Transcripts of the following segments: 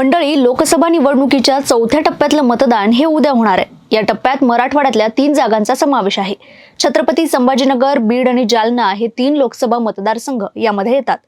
मंडळी लोकसभा निवडणुकीच्या चौथ्या टप्प्यातलं मतदान हे उद्या होणार आहे. या टप्प्यात मराठवाड्यातल्या तीन जागांचा समावेश आहे. छत्रपती संभाजीनगर बीड आणि जालना हे तीन लोकसभा मतदारसंघ यामध्ये येतात.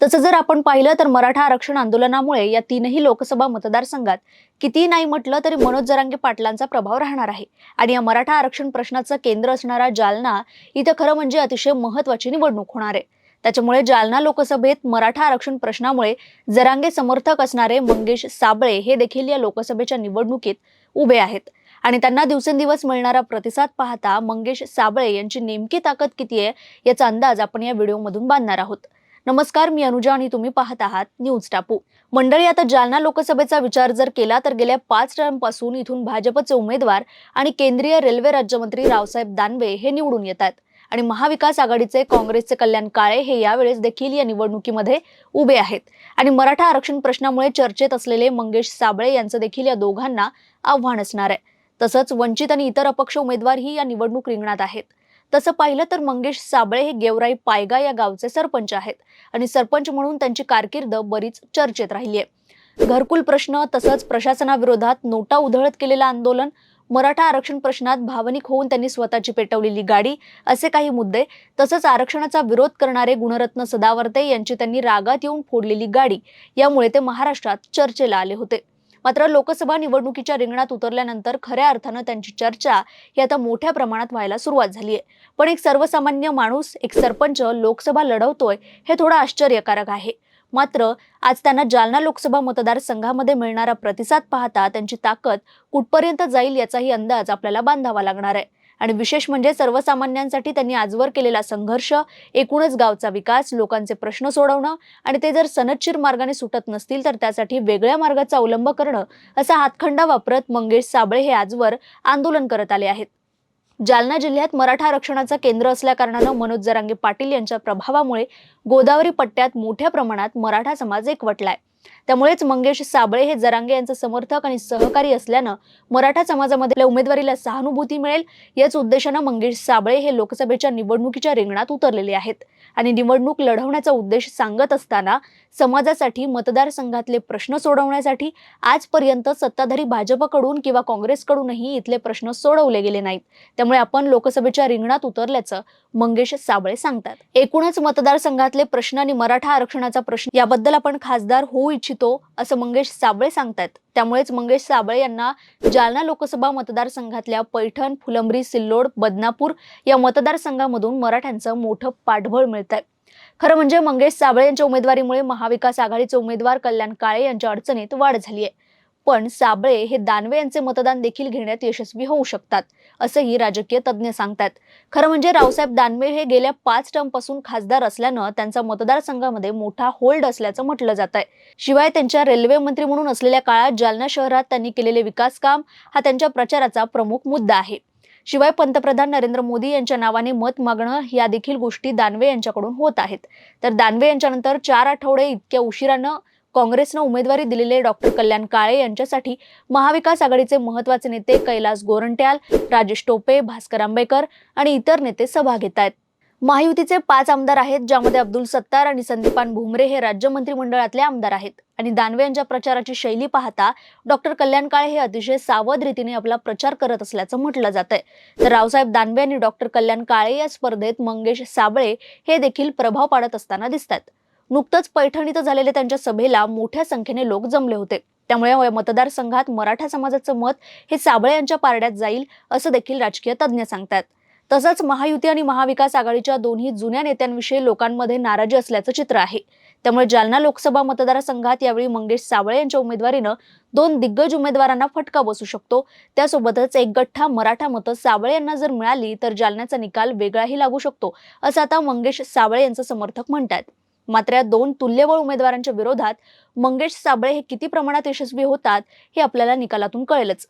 तसं जर आपण पाहिलं तर मराठा आरक्षण आंदोलनामुळे या तीनही लोकसभा मतदारसंघात किती नाही म्हटलं तरी मनोज जरांगे पाटलांचा प्रभाव राहणार आहे. आणि या मराठा आरक्षण प्रश्नाचं केंद्र असणारा जालना इथं खरं म्हणजे अतिशय महत्वाची निवडणूक होणार आहे. त्याच्यामुळे जालना लोकसभेत मराठा आरक्षण प्रश्नामुळे जरांगे समर्थक असणारे मंगेश साबळे हे देखील या लोकसभेच्या निवडणुकीत उभे आहेत. आणि त्यांना दिवसेंदिवस मिळणारा प्रतिसाद पाहता मंगेश साबळे यांची नेमकी ताकद किती आहे याचा अंदाज आपण या व्हिडिओमधून बांधणार आहोत. नमस्कार मी अनुजा आणि तुम्ही पाहत आहात न्यूज टापू. मंडळी आता जालना लोकसभेचा विचार जर केला तर गेल्या पाच टर्मपासून इथून भाजपचे उमेदवार आणि केंद्रीय रेल्वे राज्यमंत्री रावसाहेब दानवे हे निवडून येत आहेत. आणि महाविकास आघाडीचे काँग्रेसचे कल्याण काळे हे यावेळेस देखील या निवडणुकीमध्ये उभे आहेत. आणि मराठा आरक्षण प्रश्नामुळे चर्चेत असलेले मंगेश साबळे यांचं देखील या दोघांना आव्हान असणार आहे. तसंच वंचित आणि इतर अपक्ष उमेदवारही या निवडणूक रिंगणात आहेत. तसं पाहिलं तर मंगेश साबळे हे गेवराई पायगा या गावचे सरपंच आहेत. आणि सरपंच म्हणून त्यांची कारकीर्द बरीच चर्चेत राहिली आहे. घरकुल प्रश्न तसंच प्रशासनाविरोधात नोटा उधळत केलेलं आंदोलन मराठा आरक्षण प्रश्नात भावनिक होऊन त्यांनी स्वतःची पेटवलेली गाडी असे काही मुद्दे तसंच आरक्षणाचा विरोध करणारे गुणरत्न सदावर्ते यांची त्यांनी रागात येऊन फोडलेली गाडी यामुळे ते महाराष्ट्रात चर्चेला आले होते. मात्र लोकसभा निवडणुकीच्या रिंगणात उतरल्यानंतर खऱ्या अर्थानं त्यांची चर्चा ही आता मोठ्या प्रमाणात व्हायला सुरुवात झाली आहे. पण एक सर्वसामान्य माणूस एक सरपंच लोकसभा लढवतोय हे थोडं आश्चर्यकारक आहे. मात्र आज त्यांना जालना लोकसभा मतदारसंघामध्ये मिळणारा प्रतिसाद पाहता त्यांची ताकद कुठपर्यंत जाईल याचाही अंदाज आपल्याला बांधावा लागणार आहे. आणि विशेष म्हणजे सर्वसामान्यांसाठी त्यांनी आजवर केलेला संघर्ष एकूणच गावचा विकास लोकांचे प्रश्न सोडवणं आणि ते जर सनदशीर मार्गाने सुटत नसतील तर त्यासाठी वेगळ्या मार्गाचा अवलंब करणं असा हातखंडा वापरत मंगेश साबळे हे आजवर आंदोलन करत आले आहेत. जालना जिल्ह्यात मराठा आरक्षणाचं केंद्र असल्याकारणानं मनोज जरांगे पाटील यांच्या प्रभावामुळे गोदावरी पट्ट्यात मोठ्या प्रमाणात मराठा समाज एकवटलाय. त्यामुळेच मंगेश साबळे हे जरांगे यांचे समर्थक आणि सहकारी असल्यानं मराठा समाजामध्ये उमेदवारीला सहानुभूती मिळेल याच उद्देशानं मंगेश साबळे हे लोकसभेच्या निवडणुकीच्या रिंगणात उतरलेले आहेत. आणि निवडणूक लढवण्याचा उद्देश सांगत असताना समाजासाठी मतदारसंघातले प्रश्न सोडवण्यासाठी आजपर्यंत सत्ताधारी भाजपकडून किंवा काँग्रेसकडूनही इथले प्रश्न सोडवले गेले नाहीत. त्यामुळे आपण लोकसभेच्या रिंगणात उतरल्याचं मंगेश साबळे सांगतात. एकूणच मतदारसंघातले प्रश्न आणि मराठा आरक्षणाचा प्रश्न याबद्दल आपण खासदार होऊ इच्छितो असं मंगेश साबळे सांगतात त्यामुळेच मंगेश साबळे यांना जालना लोकसभा मतदारसंघातल्या पैठण फुलंब्री सिल्लोड बदनापूर या मतदारसंघामधून मराठ्यांचं मोठं पाठबळ मिळत आहे खरं म्हणजे मंगेश साबळे यांच्या उमेदवारीमुळे महाविकास आघाडीचे उमेदवार कल्याण काळे यांच्या अडचणीत वाढ झाली आहे पण साबळे हे दानवे यांचे मतदान देखील घेण्यात यशस्वी होऊ शकतात असंही राजकीय तज्ज्ञ सांगतात. खरं म्हणजे रावसाहेब दानवे हे गेल्या पाच टर्मपासून खासदार असल्यानं त्यांचा मतदारसंघामध्ये मोठा होल्ड असल्याचं म्हटलं जात आहे शिवाय त्यांच्या रेल्वे मंत्री म्हणून असलेल्या काळात जालना शहरात त्यांनी केलेले विकास काम हा त्यांच्या प्रचाराचा प्रमुख मुद्दा आहे. शिवाय पंतप्रधान नरेंद्र मोदी यांच्या नावाने मत मागणं या देखील गोष्टी दानवे यांच्याकडून होत आहेत. तर दानवे यांच्यानंतर चार आठवडे इतक्या उशिरानं काँग्रेसनं उमेदवारी दिलेले डॉक्टर कल्याण काळे यांच्यासाठी महाविकास आघाडीचे महत्त्वाचे नेते कैलास गोरंट्याल राजेश टोपे भास्कर आंबेकर आणि इतर नेते सभा घेत आहेत. महायुतीचे पाच आमदार आहेत ज्यामध्ये अब्दुल सत्तार आणि संदीपान भुमरे हे राज्य मंत्रिमंडळातले आमदार आहेत. आणि दानवे यांच्या प्रचाराची शैली पाहता डॉक्टर कल्याण काळे हे अतिशय सावध रीतीने आपला प्रचार करत असल्याचं म्हटलं जात आहे तर रावसाहेब दानवे आणि डॉक्टर कल्याण काळे या स्पर्धेत मंगेश साबळे हे देखील प्रभाव पाडत असताना दिसतात नुकतंच पैठण इथं झालेल्या त्यांच्या सभेला मोठ्या संख्येने लोक जमले होते. त्यामुळे या मतदारसंघात मराठा समाजाचं मत हे साबळे यांच्या पारड्यात जाईल असं देखील राजकीय तज्ज्ञ सांगतात. तसंच महायुती आणि महाविकास आघाडीच्या दोन्ही जुन्या नेत्यांविषयी लोकांमध्ये नाराजी असल्याचं चित्र आहे. त्यामुळे जालना लोकसभा मतदारसंघात यावेळी मंगेश साबळे यांच्या उमेदवारीनं दोन दिग्गज उमेदवारांना फटका बसू शकतो. त्यासोबतच एक गठ्ठा मराठा मतं साबळे यांना जर मिळाली तर जालन्याचा निकाल वेगळाही लागू शकतो असं आता मंगेश साबळे यांचं समर्थक म्हणतात. मात्र या दोन तुल्यबळ उमेदवारांच्या विरोधात मंगेश साबळे हे किती प्रमाणात यशस्वी होतात हे आपल्याला निकालातून कळेलच.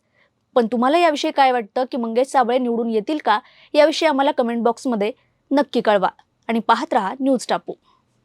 पण तुम्हाला याविषयी काय वाटतं? की मंगेश साबळे निवडून येतील का? याविषयी आम्हाला कमेंट बॉक्समध्ये नक्की कळवा. आणि पाहत रहा न्यूज टापू.